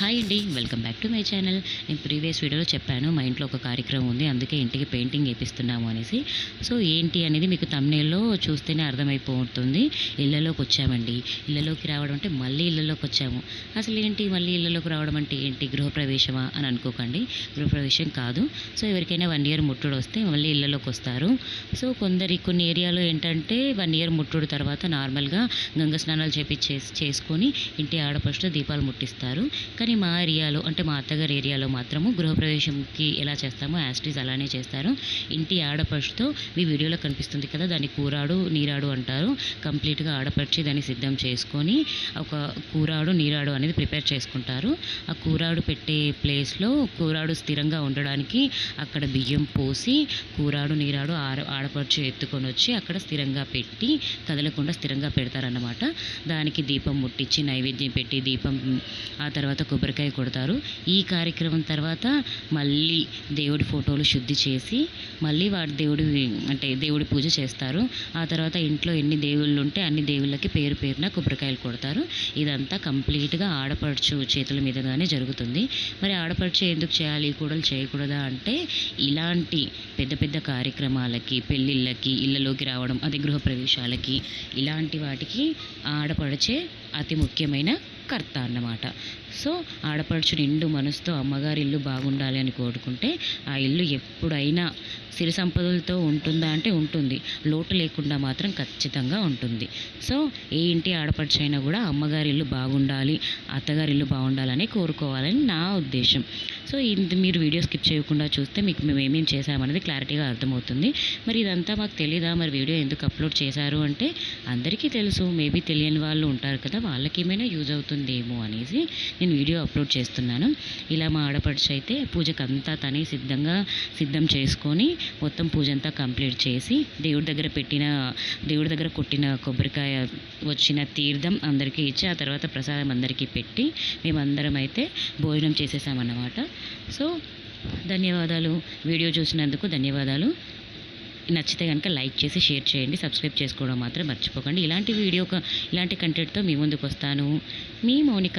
Hi అండి welcome back to my channel నేను previous వీడియోలో చెప్పాను మా ఇంట్లో ఒక కార్యక్రమం ఉంది అందుకే ఇంటికి పెయింటింగ్ వేపిస్తున్నాము అనేసి. సో ఏంటి అనేది మీకు తమ్నేల్లో చూస్తేనే అర్థమైపోతుంది. ఇళ్ళలోకి వచ్చామండి. ఇళ్ళలోకి రావడం అంటే మళ్ళీ ఇళ్ళలోకి వచ్చాము. అసలు ఏంటి మళ్ళీ ఇళ్ళలోకి రావడం అంటే ఏంటి? గృహప్రవేశమా అని అనుకోకండి. గృహప్రవేశం కాదు. సో ఎవరికైనా వన్ ఇయర్ ముట్టుడు వస్తే మళ్ళీ ఇళ్ళలోకి వస్తారు. సో కొందరి కొన్ని ఏరియాలో ఏంటంటే వన్ ఇయర్ ముట్టుడు తర్వాత నార్మల్గా గంగ స్నానాలు చేపి చేసుకొని ఇంటి ఆడపడుచు దీపాలు ముట్టిస్తారు. కానీ మా ఏరియాలో అంటే మా అత్తగారి ఏరియాలో మాత్రము గృహప్రవేశంకి ఎలా చేస్తామో యాస్టీస్ అలానే చేస్తారు. ఇంటి ఆడపడుచుతో మీ వీడియోలో కనిపిస్తుంది కదా దాన్ని కూరాడు నీరాడు అంటారు. కంప్లీట్గా ఆడపడిచి దాన్ని సిద్ధం చేసుకొని ఒక కూరాడు నీరాడు అనేది ప్రిపేర్ చేసుకుంటారు. ఆ కూరాడు పెట్టే ప్లేస్లో కూరాడు స్థిరంగా ఉండడానికి అక్కడ బియ్యం పోసి కూరాడు నీరాడు ఆడ ఆడపడుచు ఎత్తుకొని వచ్చి అక్కడ స్థిరంగా పెట్టి కదలకుండా స్థిరంగా పెడతారన్నమాట. దానికి దీపం ముట్టించి నైవేద్యం పెట్టి దీపం ఆ తర్వాత కొబ్బరికాయ కొడతారు. ఈ కార్యక్రమం తర్వాత మళ్ళీ దేవుడి ఫోటోలు శుద్ధి చేసి మళ్ళీ వాడి దేవుడి అంటే దేవుడి పూజ చేస్తారు. ఆ తర్వాత ఇంట్లో ఎన్ని దేవుళ్ళు ఉంటే అన్ని దేవుళ్ళకి పేరు పేరున కొబ్బరికాయలు కొడతారు. ఇదంతా కంప్లీట్గా ఆడపడుచు చేతుల మీదగానే జరుగుతుంది. మరి ఆడపడుచు ఎందుకు చేయాలి? కూడలు చేయకూడదా అంటే ఇలాంటి పెద్ద పెద్ద కార్యక్రమాలకి పెళ్ళిళ్ళకి ఇళ్ళలోకి రావడం అదే గృహప్రవేశాలకి ఇలాంటి వాటికి ఆడపడిచే అతి ముఖ్యమైన కర్త అన్నమాట. సో ఆడపడుచు నిండు మనసుతో అమ్మగారి ఇల్లు బాగుండాలి అని కోరుకుంటే ఆ ఇల్లు ఎప్పుడైనా సిరి సంపదలతో ఉంటుందా అంటే ఉంటుంది. లోటు లేకుండా మాత్రం ఖచ్చితంగా ఉంటుంది. సో ఏ ఇంటి ఆడపడుచు అయినా కూడా అమ్మగారి ఇల్లు బాగుండాలి అత్తగారి ఇల్లు బాగుండాలని కోరుకోవాలని నా ఉద్దేశం. సో ఇది మీరు వీడియో స్కిప్ చేయకుండా చూస్తే మీకు మేము ఏమేమి చేసామనేది క్లారిటీగా అర్థమవుతుంది. మరి ఇదంతా మాకు తెలీదా? మరి వీడియో ఎందుకు అప్లోడ్ చేశారు అంటే అందరికీ తెలుసు. మేబీ తెలియని వాళ్ళు ఉంటారు కదా వాళ్ళకి ఏమైనా యూజ్ అవుతుందేమో అనేసి నేను వీడియో అప్లోడ్ చేస్తున్నాను. ఇలా మా ఆడపడుచు అయితే పూజకు అంతా తనే సిద్ధంగా సిద్ధం చేసుకొని మొత్తం పూజ అంతా కంప్లీట్ చేసి దేవుడి దగ్గర పెట్టిన దేవుడి దగ్గర కొట్టిన కొబ్బరికాయ వచ్చిన తీర్థం అందరికీ ఇచ్చి ఆ తర్వాత ప్రసాదం అందరికీ పెట్టి మేమందరం అయితే భోజనం చేసేసామన్నమాట. సో ధన్యవాదాలు. వీడియో చూసినందుకు ధన్యవాదాలు. నచ్చితే కనుక లైక్ చేసి షేర్ చేయండి. సబ్స్క్రైబ్ చేసుకోవడం మాత్రం మర్చిపోకండి. ఇలాంటి వీడియో ఇలాంటి కంటెంట్తో మీ ముందుకు వస్తాను మీ మౌనిక.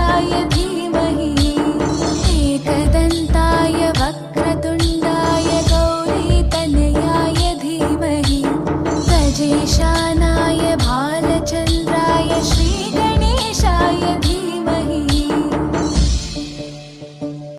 श्रीगणेशाय धीमहि एकदन्ताय वक्रतुण्डाय गौरीतनयाय गजेशानाय